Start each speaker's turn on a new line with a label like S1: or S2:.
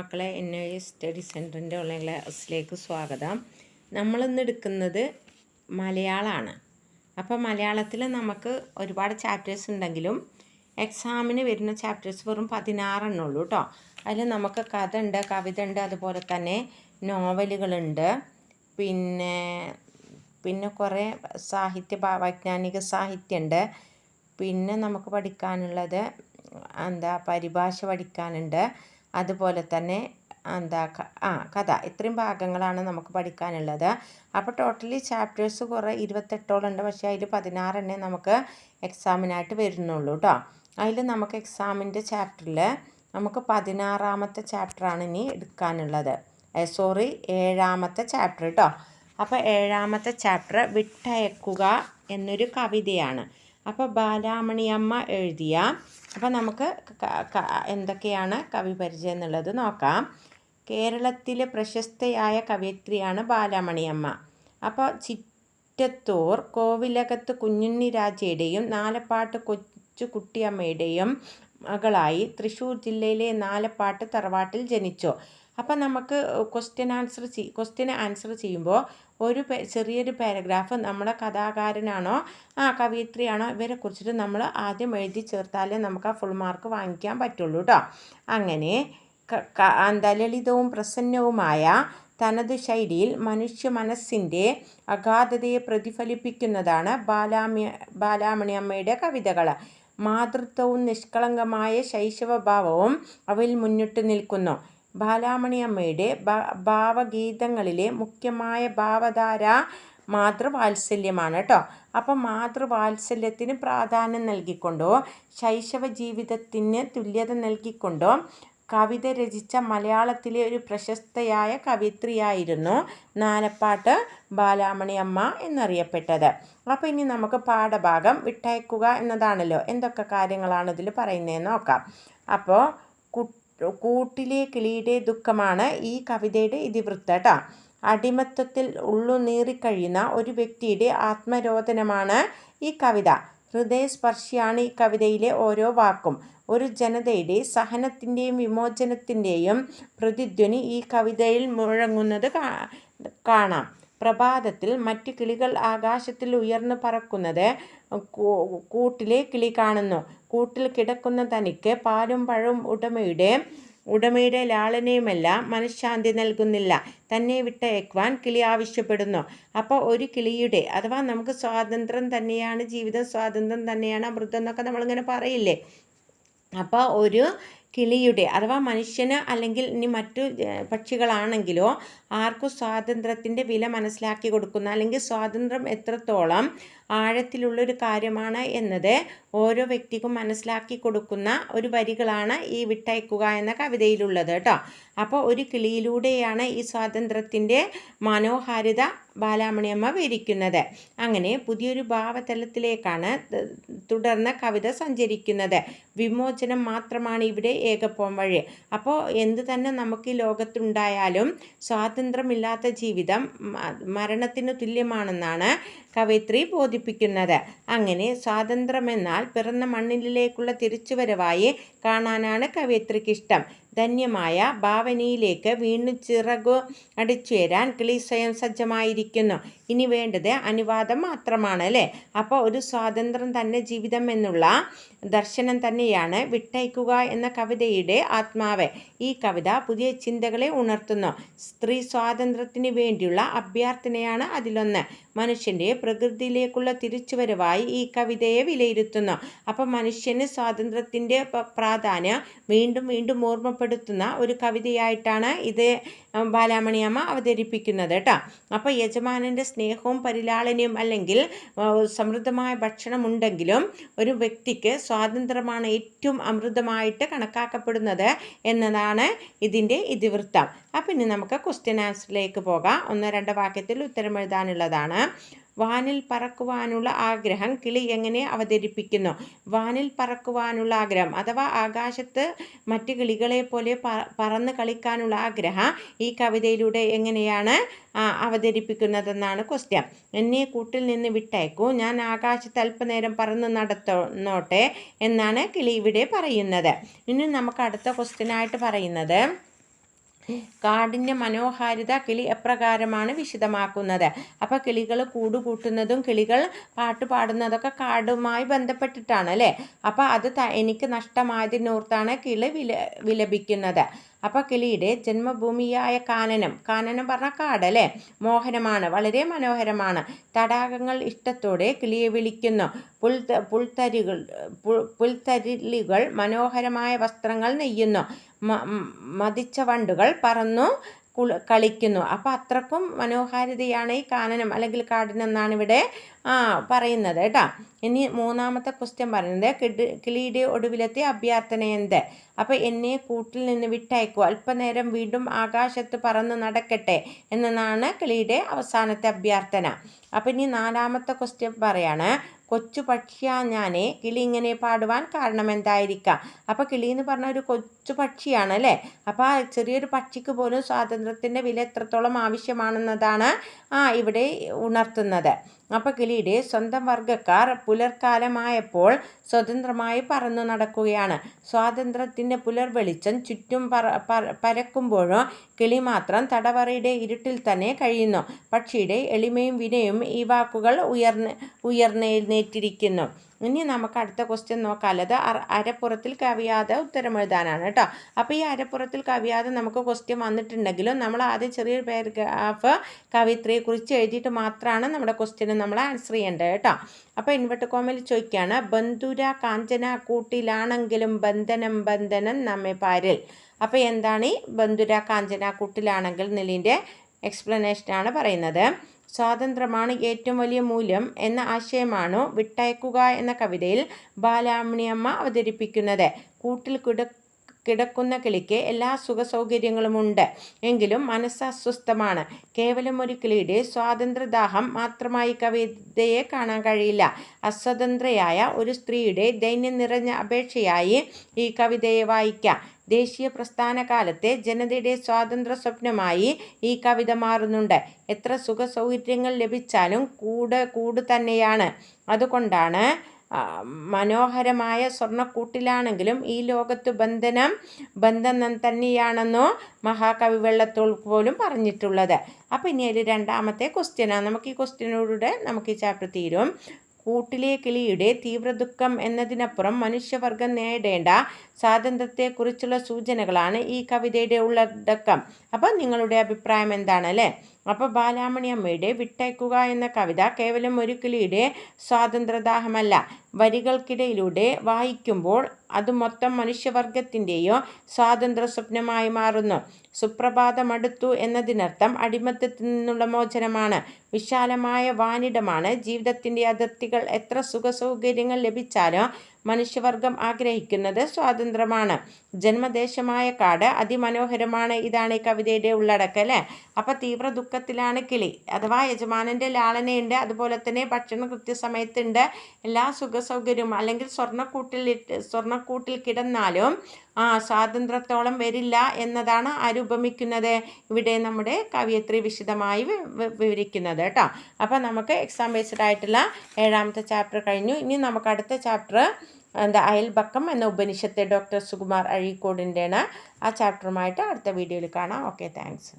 S1: മക്കളെ N I study സെന്ററിന്റെ online ക്ലാസ്സിലേക്ക് സ്വാഗതം. നമ്മളിന്ന് എടുക്കുന്നത് മലയാളമാണ് അപ്പോൾ മലയാളത്തിൽ നമുക്ക് ഒരുപാട് ചാപ്റ്റേഴ്സ് ഉണ്ടെങ്കിലും എക്സാമിന് വരുന്ന ചാപ്റ്റേഴ്സ് വെറും പതിനാറെണ്ണം ഉള്ളൂ കേട്ടോ അതിൽ നമുക്ക് കഥ ഉണ്ട് കവിത ഉണ്ട് അതുപോലെ തന്നെ നോവലുകളുണ്ട്. പിന്നെ പിന്നെ കുറേ സാഹിത്യ വൈജ്ഞാനിക സാഹിത്യമുണ്ട് പിന്നെ നമുക്ക് പഠിക്കാനുള്ളത് എന്താ പരിഭാഷ പഠിക്കാനുണ്ട്. അതുപോലെ തന്നെ എന്താ ആ കഥ. ഇത്രയും ഭാഗങ്ങളാണ് നമുക്ക് പഠിക്കാനുള്ളത്. അപ്പോൾ ടോട്ടലി ചാപ്റ്റേഴ്സ് കുറേ ഇരുപത്തെട്ടോളം ഉണ്ട് പക്ഷേ അതിൽ പതിനാറെണ്ണേ നമുക്ക് എക്സാമിനായിട്ട് വരുന്നുള്ളൂ കേട്ടോ അതിൽ നമുക്ക് എക്സാമിന്റെ ചാപ്റ്ററിൽ നമുക്ക് പതിനാറാമത്തെ ചാപ്റ്ററാണ് ഇനി എടുക്കാനുള്ളത്. സോറി ഏഴാമത്തെ ചാപ്റ്റർ കേട്ടോ അപ്പോൾ ഏഴാമത്തെ ചാപ്റ്റർ വിട്ടയക്കുക എന്നൊരു കവിതയാണ്. അപ്പോൾ ബാലാമണിയമ്മ എഴുതിയ അപ്പോൾ നമുക്ക് എന്തൊക്കെയാണ് കവി പരിചയം എന്നുള്ളത് നോക്കാം. കേരളത്തിലെ പ്രശസ്തയായ കവയിത്രിയാണ് ബാലാമണിയമ്മ. അപ്പോൾ ചിറ്റത്തൂർ കോവിലകത്ത് കുഞ്ഞുണ്ണി രാജയുടെയും നാലപ്പാട്ട് കൊച്ചു കുട്ടിയമ്മയുടെയും മകളായി തൃശ്ശൂർ ജില്ലയിലെ നാലപ്പാട്ട് തറവാട്ടിൽ ജനിച്ചു. അപ്പം നമുക്ക് ക്വസ്റ്റ്യൻ ആൻസർ ചെയ് ക്വസ്റ്റ്യൻ ആൻസർ ചെയ്യുമ്പോൾ ഒരു ചെറിയൊരു പാരഗ്രാഫ് നമ്മളെ കഥാകാരനാണോ ആ കവയിത്രിയാണോ ഇവരെ കുറിച്ചിട്ട് നമ്മൾ ആദ്യം എഴുതി ചേർത്താലേ നമുക്ക് ആ ഫുൾ മാർക്ക് വാങ്ങിക്കാൻ പറ്റുള്ളൂ കേട്ടോ അങ്ങനെ ക- ക- ലളിതവും പ്രസന്നവുമായ തനത് ശൈലിയിൽ മനുഷ്യ മനസ്സിന്റെ അഗാധതയെ പ്രതിഫലിപ്പിക്കുന്നതാണ് ബാലാമ്യ അമ്മയുടെ കവിതകൾ മാതൃത്വവും നിഷ്കളങ്കമായ ശൈശവഭാവവും അവയിൽ മുന്നിട്ട് നിൽക്കുന്നു. ബാലാമണിയമ്മയുടെ ഭാവഗീതങ്ങളിലെ മുഖ്യമായ ഭാവധാര മാതൃവാത്സല്യമാണ് കേട്ടോ അപ്പം മാതൃവാത്സല്യത്തിന് പ്രാധാന്യം നൽകിക്കൊണ്ടോ ശൈശവ ജീവിതത്തിന് തുല്യത നൽകിക്കൊണ്ടോ കവിത രചിച്ച മലയാളത്തിലെ ഒരു പ്രശസ്തയായ കവിത്രിയായിരുന്നു നാലപ്പാട്ട് ബാലാമണി അമ്മ എന്നറിയപ്പെട്ടത്. അപ്പോൾ ഇനി നമുക്ക് പാഠഭാഗം വിട്ടയക്കുക എന്നതാണല്ലോ. എന്തൊക്കെ കാര്യങ്ങളാണ് ഇതിൽ പറയുന്നതെന്ന് നോക്കാം. അപ്പോൾ കു- കൂട്ടിലെ കിളിയുടെ ദുഃഖമാണ് ഈ കവിതയുടെ ഇതിവൃത്തം കേട്ടോ. അടിമത്തത്തിൽ ഉള്ളുനീറിക്കഴിയുന്ന ഒരു വ്യക്തിയുടെ ആത്മരോധനമാണ് ഈ കവിത. ഹൃദയസ്പർശിയാണ് ഈ കവിതയിലെ ഓരോ വാക്കും. ഒരു ജനതയുടെ സഹനത്തിന്റെയും വിമോചനത്തിന്റെയും പ്രതിധ്വനി ഈ കവിതയിൽ മുഴങ്ങുന്നത് കാണാം. പ്രഭാതത്തിൽ മറ്റു കിളികൾ ആകാശത്തിൽ ഉയർന്നു പറക്കുന്നത് കൂട്ടിലെ കിളി കാണുന്നു. കൂട്ടിൽ കിടക്കുന്ന തനിക്ക് പാലും പഴവും ഉടമയുടെ ഉടമയുടെ ലാളനയുമല്ല മനഃശാന്തി നൽകുന്നില്ല. തന്നെ വിട്ടയക്കുവാൻ കിളി ആവശ്യപ്പെടുന്നു. അപ്പോൾ ഒരു കിളിയുടെ അഥവാ നമുക്ക് സ്വാതന്ത്ര്യം തന്നെയാണ് ജീവിതം സ്വാതന്ത്ര്യം തന്നെയാണ് അമൃതം എന്നൊക്കെ നമ്മളിങ്ങനെ പറയില്ലേ? അപ്പോൾ ഒരു കിളിയുടെ അഥവാ മനുഷ്യന് അല്ലെങ്കിൽ ഇനി മറ്റു പക്ഷികളാണെങ്കിലോ ആർക്കും സ്വാതന്ത്ര്യത്തിന്റെ വില മനസ്സിലാക്കി കൊടുക്കുന്ന അല്ലെങ്കിൽ സ്വാതന്ത്ര്യം എത്രത്തോളം ആഴത്തിലുള്ളൊരു കാര്യമാണ് എന്നത് ഓരോ വ്യക്തിക്കും മനസ്സിലാക്കി കൊടുക്കുന്ന ഒരു വരികളാണ് ഈ വിട്ടയക്കുക എന്ന കവിതയിലുള്ളത് കേട്ടോ. അപ്പോൾ ഒരു കിളിയിലൂടെയാണ് ഈ സ്വാതന്ത്ര്യത്തിന്റെ മനോഹാരിത ബാലാമണിയമ്മ വിവരിക്കുന്നത്. അങ്ങനെ പുതിയൊരു ഭാവതലത്തിലേക്കാണ് തുടർന്ന് കവിത സഞ്ചരിക്കുന്നത്. വിമോചനം മാത്രമാണ് ഇവിടെ ഏകപ്പോം വഴി. അപ്പോൾ എന്ത് തന്നെ നമുക്ക് ഈ ലോകത്തുണ്ടായാലും സ്വാതന്ത്ര്യമില്ലാത്ത ജീവിതം മരണത്തിന് തുല്യമാണെന്നാണ് കവയിത്രി ബോധിപ്പിക്കുന്നത്. അങ്ങനെ സ്വാതന്ത്ര്യമെന്നാൽ പിറന്ന മണ്ണിലേക്കുള്ള തിരിച്ചുവരവായി കാണാനാണ് കവയിത്രിക്ക് ഇഷ്ടം. ധന്യമായ ഭാവനയിലേക്ക് വീണ്ടും ചിറകു അടിച്ചുയരാൻ കിളി സ്വയം സജ്ജമായിരിക്കുന്നു. ഇനി വേണ്ടത് അനുവാദം മാത്രമാണ് അല്ലേ? അപ്പോൾ ഒരു സ്വാതന്ത്ര്യം തന്നെ ജീവിതം എന്നുള്ള ദർശനം തന്നെയാണ് വിട്ടയക്കുക എന്ന കവിതയുടെ ആത്മാവ്. ഈ കവിത പുതിയ ചിന്തകളെ ഉണർത്തുന്നു. സ്ത്രീ സ്വാതന്ത്ര്യത്തിന് വേണ്ടിയുള്ള അഭ്യർത്ഥനയാണ് അതിലൊന്ന്. മനുഷ്യന്റെ പ്രകൃതിയിലേക്കുള്ള തിരിച്ചുവരവായി ഈ കവിതയെ വിലയിരുത്തുന്നു. അപ്പം മനുഷ്യന് സ്വാതന്ത്ര്യത്തിന്റെ പ്രാധാന്യം വീണ്ടും വീണ്ടും ഓർമ്മപ്പെടുത്തുന്ന ഒരു കവിതയായിട്ടാണ് ഇത് ബാലാമണിയമ്മ അവതരിപ്പിക്കുന്നത് കേട്ടോ. അപ്പോൾ യജമാനന്റെ സ്നേഹവും പരിലാളനയും അല്ലെങ്കിൽ സമൃദ്ധമായ ഭക്ഷണമുണ്ടെങ്കിലും ഒരു വ്യക്തിക്ക് സ്വാതന്ത്ര്യമാണ് ഏറ്റവും അമൃതമായിട്ട് കണക്കാക്കപ്പെടുന്നത് എന്നതാണ് ഇതിന്റെ ഇതിവൃത്തം. അപ്പം ഇനി നമുക്ക് ക്വസ്റ്റ്യൻ ആൻസറിലേക്ക് പോകാം. ഒന്ന് രണ്ട് വാക്യത്തിൽ ഉത്തരം എഴുതാനുള്ളതാണ്. വാനിൽ പറക്കുവാനുള്ള ആഗ്രഹം കിളി എങ്ങനെ അവതരിപ്പിക്കുന്നു? വാനിൽ പറക്കുവാനുള്ള ആഗ്രഹം അഥവാ ആകാശത്ത് മറ്റ് കിളികളെ പോലെ പറന്ന് കളിക്കാനുള്ള ആഗ്രഹം ഈ കവിതയിലൂടെ എങ്ങനെയാണ് അവതരിപ്പിക്കുന്നതെന്നാണ് ക്വസ്റ്റ്യൻ എന്നെ കൂട്ടിൽ നിന്ന് വിട്ടയക്കൂ ഞാൻ ആകാശത്ത് അല്പനേരം പറന്ന് നടത്തോട്ടെ എന്നാണ് കിളി ഇവിടെ പറയുന്നത്. ഇനി നമുക്ക് അടുത്ത ക്വസ്റ്റ്യനായിട്ട് പറയുന്നത്. കാടിന്റെ മനോഹാരിത കിളി എപ്രകാരമാണ് വിശദമാക്കുന്നത്. അപ്പോൾ കിളികൾ കൂടുകൂട്ടുന്നതും കിളികൾ പാട്ട് പാടുന്നതൊക്കെ കാടുമായി ബന്ധപ്പെട്ടിട്ടാണ് അല്ലേ? അപ്പോൾ അത് എനിക്ക് നഷ്ടമായതിനോർത്താണ് കിളി വില വിലപിക്കുന്നത്. അപ്പോൾ കിളിയുടെ ജന്മഭൂമിയായ കാനനം. കാനനം പറഞ്ഞാൽ കാടല്ലേ മോഹനമാണ്. വളരെ മനോഹരമാണ്. തടാകങ്ങൾ ഇഷ്ടത്തോടെ കിളിയെ വിളിക്കുന്നു. പുൽ പുൽത്തരികൾ പുൽത്തരിലുകൾ മനോഹരമായ വസ്ത്രങ്ങൾ നെയ്യുന്നു. മതിച്ച വണ്ടുകൾ പറന്നു കളിക്കുന്നു. അപ്പോൾ അത്രക്കും മനോഹാരിതയാണ് ഈ കാനനം അല്ലെങ്കിൽ കാടിനെന്നാണ് ഇവിടെ പറയുന്നത് കേട്ടോ. ഇനി മൂന്നാമത്തെ ക്വസ്റ്റ്യൻ പറയുന്നത് കിഡ് കിളിയുടെ ഒടുവിലത്തെ അഭ്യർത്ഥന എന്ത്? അപ്പോൾ എന്നെ കൂട്ടിൽ നിന്ന് വിട്ടയക്കുക അല്പനേരം വീണ്ടും ആകാശത്ത് പറന്ന് നടക്കട്ടെ എന്നതാണ് കിളിയുടെ അവസാനത്തെ അഭ്യർത്ഥന. അപ്പം ഇനി നാലാമത്തെ ക്വസ്റ്റ്യൻ പറയാണ്. കൊച്ചു പക്ഷിയാ ഞാനേ കിളി ഇങ്ങനെ പാടുവാൻ കാരണം എന്തായിരിക്കാം? അപ്പോൾ കിളി എന്ന് പറഞ്ഞ ഒരു കൊച്ചു പക്ഷിയാണ് അല്ലേ? അപ്പോൾ ആ ചെറിയൊരു പക്ഷിക്ക് പോലും സ്വാതന്ത്ര്യത്തിന്റെ വില എത്രത്തോളം ആവശ്യമാണെന്നതാണ് ആ ഇവിടെ ഉണർത്തുന്നത്. അപ്പോൾ കിളിയുടെ സ്വന്തം വർഗക്കാർ പുലർക്കാലമായപ്പോൾ സ്വതന്ത്രമായി പറന്നു നടക്കുകയാണ്. സ്വാതന്ത്ര്യത്തിന്റെ പുലർവെളിച്ചം ചുറ്റും പരക്കുമ്പോഴോ കിളി മാത്രം തടവറയുടെ ഇരുട്ടിൽ തന്നെ കഴിയുന്നു. പക്ഷിയുടെ എളിമയും വിനയും ഈ വാക്കുകൾ ഉയർന്ന് ഉയർന്നേറ്റിരിക്കുന്നു ഇനി നമുക്ക് അടുത്ത ക്വസ്റ്റ്യൻ നോക്കാം. അത് അരപ്പുറത്തിൽ കവിയാതെ ഉത്തരം എഴുതാനാണ് കേട്ടോ. അപ്പോൾ ഈ അരപ്പുറത്തിൽ കവിയാതെ നമുക്ക് ക്വസ്റ്റ്യൻ വന്നിട്ടുണ്ടെങ്കിലും നമ്മൾ ആദ്യം ചെറിയൊരു പാരഗ്രാഫ് കവിത്രിയെക്കുറിച്ച് എഴുതിയിട്ട് മാത്രമാണ് നമ്മുടെ ക്വസ്റ്റ്യന് നമ്മൾ ആൻസർ ചെയ്യേണ്ടത് കേട്ടോ. അപ്പോൾ ഇൻവെർട്ട് കോമിൽ ചോദിക്കുകയാണ് ബന്ധുര കാഞ്ചന കൂട്ടിലാണെങ്കിലും ബന്ധനം ബന്ധനം നമ്മെ പാരിൽ. അപ്പോൾ എന്താണ് ഈ ബന്ധുര കാഞ്ചന കൂട്ടിലാണെങ്കിൽ നിലിന്റെ എക്സ്പ്ലനേഷനാണ് പറയുന്നത്. സ്വാതന്ത്ര്യമാണ് ഏറ്റവും വലിയ മൂല്യം എന്ന ആശയമാണോ വിട്ടയക്കുക എന്ന കവിതയിൽ ബാലാമണിയമ്മ അവതരിപ്പിക്കുന്നത്. കൂട്ടിൽ കിട കിടക്കുന്ന കിളിക്ക് എല്ലാ സുഖസൗകര്യങ്ങളുമുണ്ട്. എങ്കിലും മനസ്സ് അസ്വസ്ഥമാണ് കേവലം ഒരു കിളിയുടെ സ്വാതന്ത്ര്യദാഹം മാത്രമായി കവിതയെ കാണാൻ കഴിയില്ല. അസ്വതന്ത്രയായ ഒരു സ്ത്രീയുടെ ദൈന്യം നിറഞ്ഞ അപേക്ഷയായി ഈ കവിതയെ വായിക്കാം. ദേശീയ പ്രസ്ഥാന കാലത്തെ ജനതയുടെ സ്വാതന്ത്ര്യ സ്വപ്നമായി ഈ കവിത മാറുന്നുണ്ട്. എത്ര സുഖ സൗകര്യങ്ങൾ ലഭിച്ചാലും കൂട് കൂട് തന്നെയാണ്. അതുകൊണ്ടാണ് മനോഹരമായ സ്വർണക്കൂട്ടിലാണെങ്കിലും ഈ ലോകത്ത് ബന്ധനം ബന്ധനം തന്നെയാണെന്നോ മഹാകവി വെള്ളത്തോൾ പോലും പറഞ്ഞിട്ടുള്ളത്. അപ്പോൾ ഇനി ഒരു രണ്ടാമത്തെ ക്വസ്റ്റ്യനാണ് നമുക്ക് ഈ ക്വസ്റ്റ്യനോടുകൂടെ നമുക്ക് ഈ ചാപ്റ്റർ തീരും. കൂട്ടിലെ കിളിയുടെ തീവ്രദുഃഖം എന്നതിനപ്പുറം മനുഷ്യവർഗം നേടേണ്ട സ്വാതന്ത്ര്യത്തെക്കുറിച്ചുള്ള സൂചനകളാണ് ഈ കവിതയുടെ ഉള്ളടക്കം. അപ്പം നിങ്ങളുടെ അഭിപ്രായം എന്താണ് അല്ലേ? അപ്പോൾ ബാലാമണി അമ്മയുടെ വിട്ടയക്കുക എന്ന കവിത കേവലം ഒരു കിളിയുടെ സ്വാതന്ത്ര്യദാഹമല്ല. വരികൾക്കിടയിലൂടെ വായിക്കുമ്പോൾ അത് മൊത്തം മനുഷ്യവർഗത്തിന്റെയോ സ്വാതന്ത്ര്യ സ്വപ്നമായി മാറുന്നു. സുപ്രഭാതമടുത്തു എന്നതിനർത്ഥം അടിമത്തത്തിൽ നിന്നുള്ള മോചനമാണ്. വിശാലമായ വാനിടമാണ്. ജീവിതത്തിന്റെ അതിർത്തികൾ എത്ര സുഖസൗകര്യങ്ങൾ ലഭിച്ചാലോ മനുഷ്യവർഗം ആഗ്രഹിക്കുന്നത് സ്വാതന്ത്ര്യമാണ്. ജന്മദേശമായ കാട് അതിമനോഹരമാണ് ഇതാണ് ഈ കവിതയുടെ ഉള്ളടക്കം അല്ലേ? അപ്പോൾ തീവ്ര ദുഃഖത്തിലാണ് കിളി. അഥവാ യജമാനന്റെ ലാളനയുണ്ട് അതുപോലെ തന്നെ ഭക്ഷണം കൃത്യസമയത്തുണ്ട്. എല്ലാ സുഖസൗകര്യവും അല്ലെങ്കിൽ സ്വർണക്കൂട്ടിൽ സ്വർണക്കൂട്ടിൽ കിടന്നാലും ആ സ്വാതന്ത്ര്യത്തോളം വരില്ല എന്നതാണ് ആരുപമിക്കുന്നത് ഇവിടെ നമ്മുടെ കവിയത്രി വിശദമായി വിവരിക്കുന്നത് കേട്ടോ. അപ്പോൾ നമുക്ക് എക്സാം ബേസ്ഡ് ആയിട്ടുള്ള ഏഴാമത്തെ ചാപ്റ്റർ കഴിഞ്ഞു. ഇനി നമുക്ക് അടുത്ത ചാപ്റ്റർ എന്താ അയൽബക്കം എന്ന ഉപനിഷത്തെ ഡോക്ടർ സുകുമാർ അഴീക്കോടിന്റെയാണ് ആ ചാപ്റ്ററുമായിട്ട് അടുത്ത വീഡിയോയിൽ കാണാം. Okay thanks